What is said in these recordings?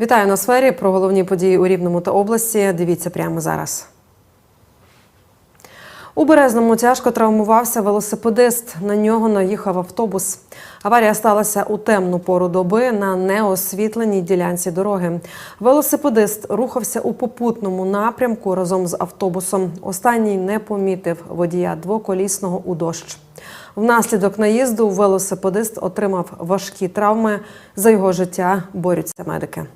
Вітаю на сфері про головні події у Рівному та області. Дивіться прямо зараз. У Березному тяжко травмувався велосипедист. На нього наїхав автобус. Аварія сталася у темну пору доби на неосвітленій ділянці дороги. Велосипедист рухався у попутному напрямку разом з автобусом. Останній не помітив водія двоколісного у дощ. Внаслідок наїзду велосипедист отримав важкі травми. За його життя борються медики.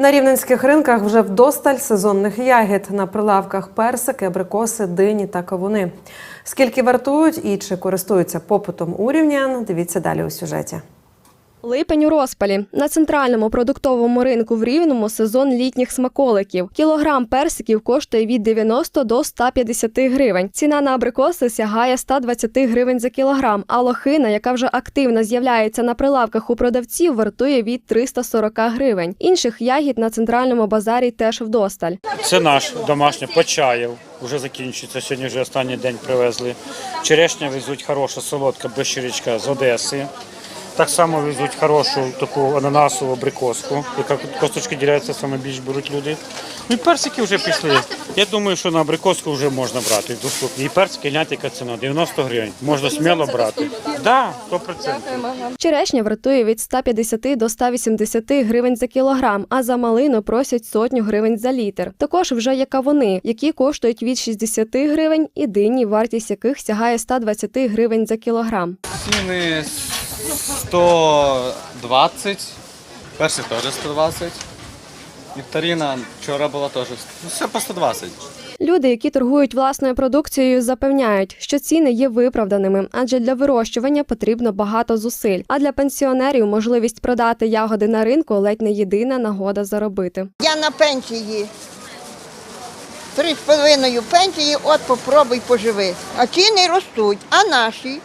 На рівненських ринках вже вдосталь сезонних ягід. На прилавках персики, абрикоси, дині та кавуни. Скільки вартують і чи користуються попитом у дивіться далі у сюжеті. Липень у розпалі. На центральному продуктовому ринку в Рівному сезон літніх смаколиків. Кілограм персиків коштує від 90 до 150 гривень. Ціна на абрикоси сягає 120 гривень за кілограм, а лохина, яка вже активно з'являється на прилавках у продавців, вартує від 340 гривень. Інших ягід на центральному базарі теж вдосталь. Це наш домашній почаєв. Вже закінчується. Сьогодні вже останній день привезли. Черешня везуть хороша солодка безщирічка з Одеси. Так само везуть хорошу таку ананасову абрикоску, яка косточки діляються, саме більш беруть люди. Ну і персики вже пішли. Я думаю, що на абрикоску вже можна брати доступні. І персики, гляньте, яка ціна 90 гривень. Можна сміло брати. Так, да, 100%. Черешня вартує від 150 до 180 гривень за кілограм, а за малину просять сотню гривень за літр. Також вже є кавуни, які коштують від 60 гривень, і дині, вартість яких сягає 120 гривень за кілограм. Ціни 120, перший теж 120. Вікторина вчора була теж. Ну, все по 120. Люди, які торгують власною продукцією, запевняють, що ціни є виправданими, адже для вирощування потрібно багато зусиль. А для пенсіонерів можливість продати ягоди на ринку ледь не єдина нагода заробити. Я на пенсії. Три з половиною пенсії, от попробуй поживи. А ціни ростуть. А наші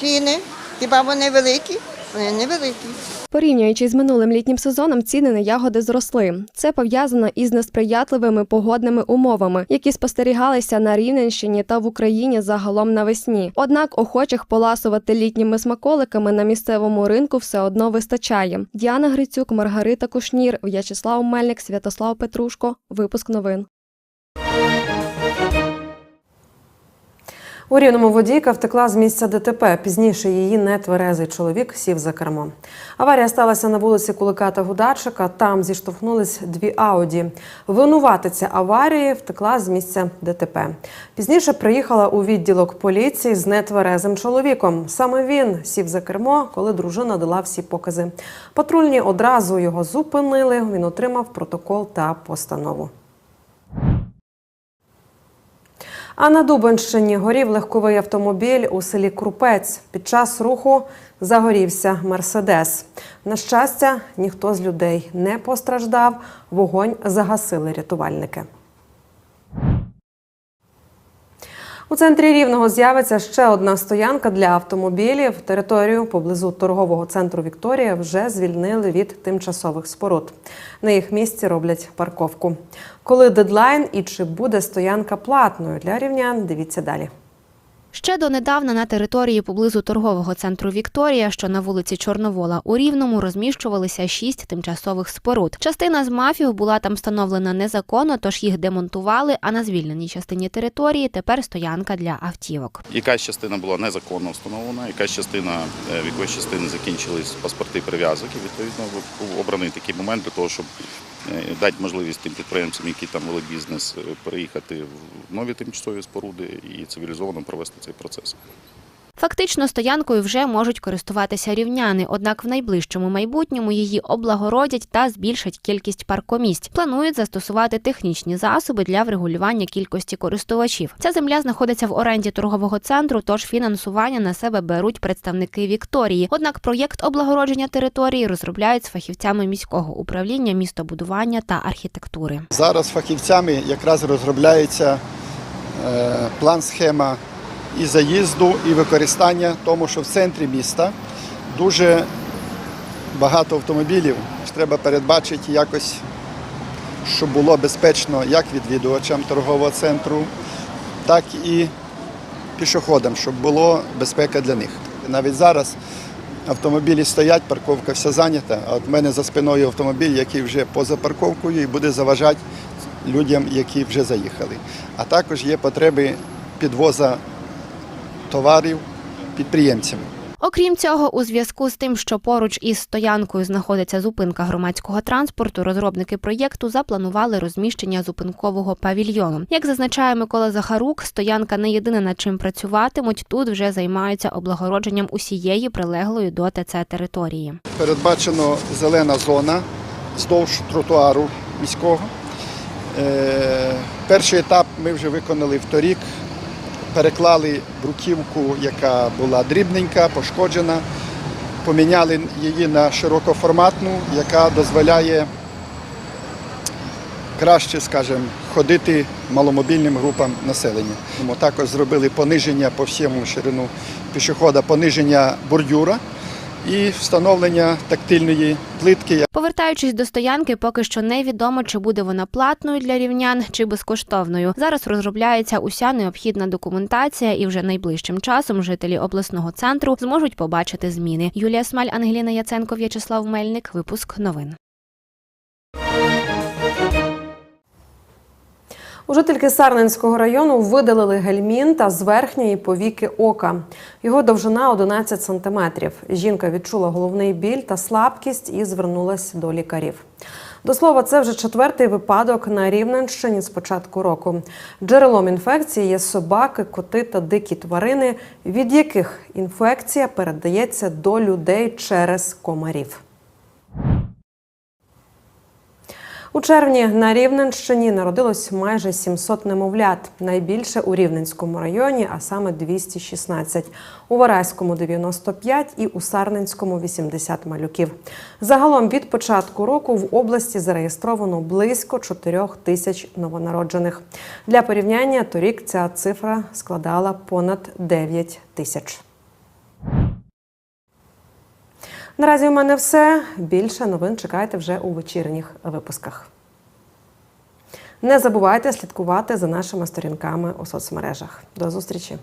ціни, хіба вони великі? Невеликі. Порівнюючи з минулим літнім сезоном, ціни на ягоди зросли. Це пов'язано із несприятливими погодними умовами, які спостерігалися на Рівненщині та в Україні загалом навесні. Однак охочих поласувати літніми смаколиками на місцевому ринку все одно вистачає. Діана Грицюк, Маргарита Кушнір, В'ячеслав Мельник, Святослав Петрушко. Випуск новин. У рівному водійка втекла з місця ДТП. Пізніше її нетверезий чоловік сів за кермо. Аварія сталася на вулиці Кулика та Гударчика. Там зіштовхнулись дві ауді. Винуватиця аварії втекла з місця ДТП. Пізніше приїхала у відділок поліції з нетверезим чоловіком. Саме він сів за кермо, коли дружина дала всі покази. Патрульні одразу його зупинили. Він отримав протокол та постанову. А на Дубенщині горів легковий автомобіль у селі Крупець. Під час руху загорівся Мерседес. На щастя, ніхто з людей не постраждав. Вогонь загасили рятувальники. У центрі Рівного з'явиться ще одна стоянка для автомобілів. Територію поблизу торгового центру Вікторія вже звільнили від тимчасових споруд. На їх місці роблять парковку. Коли дедлайн і чи буде стоянка платною для рівнян, дивіться далі. Ще донедавна на території поблизу торгового центру Вікторія, що на вулиці Чорновола у Рівному, розміщувалися шість тимчасових споруд. Частина з мафів була там встановлена незаконно, тож їх демонтували. А на звільненій частині території тепер стоянка для автівок. Якась частина була незаконно встановлена, якась частина е, в якоїсь частини закінчились паспорти прив'язок. І відповідно був обраний такий момент для того, щоб дати можливість тим підприємцям, які там вели бізнес, е, переїхати в нові тимчасові споруди і цивілізовано провести цей процес. Фактично стоянкою вже можуть користуватися рівняни, однак в найближчому майбутньому її облагородять та збільшать кількість паркомісць. Планують застосувати технічні засоби для врегулювання кількості користувачів. Ця земля знаходиться в оренді торгового центру, тож фінансування на себе беруть представники Вікторії. Однак проєкт облагородження території розробляють з фахівцями міського управління містобудування та архітектури. Зараз фахівцями якраз розробляється е, план схема і заїзду, і використання, тому що в центрі міста дуже багато автомобілів. Треба передбачити якось, щоб було безпечно як відвідувачам торгового центру, так і пішоходам, щоб було безпека для них. Навіть зараз автомобілі стоять, парковка вся зайнята. А от в мене за спиною автомобіль, який вже поза парковкою і буде заважати людям, які вже заїхали. А також є потреби підвоза товарів підприємцям. Окрім цього, у зв'язку з тим, що поруч із стоянкою знаходиться зупинка громадського транспорту, розробники проєкту запланували розміщення зупинкового павільйону. Як зазначає Микола Захарук, стоянка не єдина над чим працюватимуть. Тут вже займаються облагородженням усієї прилеглої до ТЦ території. Передбачено зелена зона вздовж тротуару міського. Е, Перший етап ми вже виконали вторік. Переклали бруківку, яка була дрібненька, пошкоджена. Поміняли її на широкоформатну, яка дозволяє краще, скажімо, ходити маломобільним групам населення. Ми також зробили пониження по всьому ширину пішохода, пониження бордюра і встановлення тактильної плитки. Повертаючись до стоянки, поки що невідомо, чи буде вона платною для рівнян чи безкоштовною. Зараз розробляється уся необхідна документація, і вже найближчим часом жителі обласного центру зможуть побачити зміни. Юлія Смаль, Ангеліна Яценко, В'ячеслав Мельник. Випуск новин. Жительки Сарненського району видалили гельмін та з верхньої повіки ока. Його довжина 11 сантиметрів. Жінка відчула головний біль та слабкість і звернулася до лікарів. До слова, це вже четвертий випадок на Рівненщині з початку року. Джерелом інфекції є собаки, коти та дикі тварини, від яких інфекція передається до людей через комарів. У червні на Рівненщині народилось майже 700 немовлят. Найбільше у Рівненському районі, а саме 216. У Вараському 95 і у Сарненському 80 малюків. Загалом від початку року в області зареєстровано близько 4 тисяч новонароджених. Для порівняння торік ця цифра складала понад 9 тисяч. Наразі у мене все. Більше новин чекайте вже у вечірніх випусках. Не забувайте слідкувати за нашими сторінками у соцмережах. До зустрічі!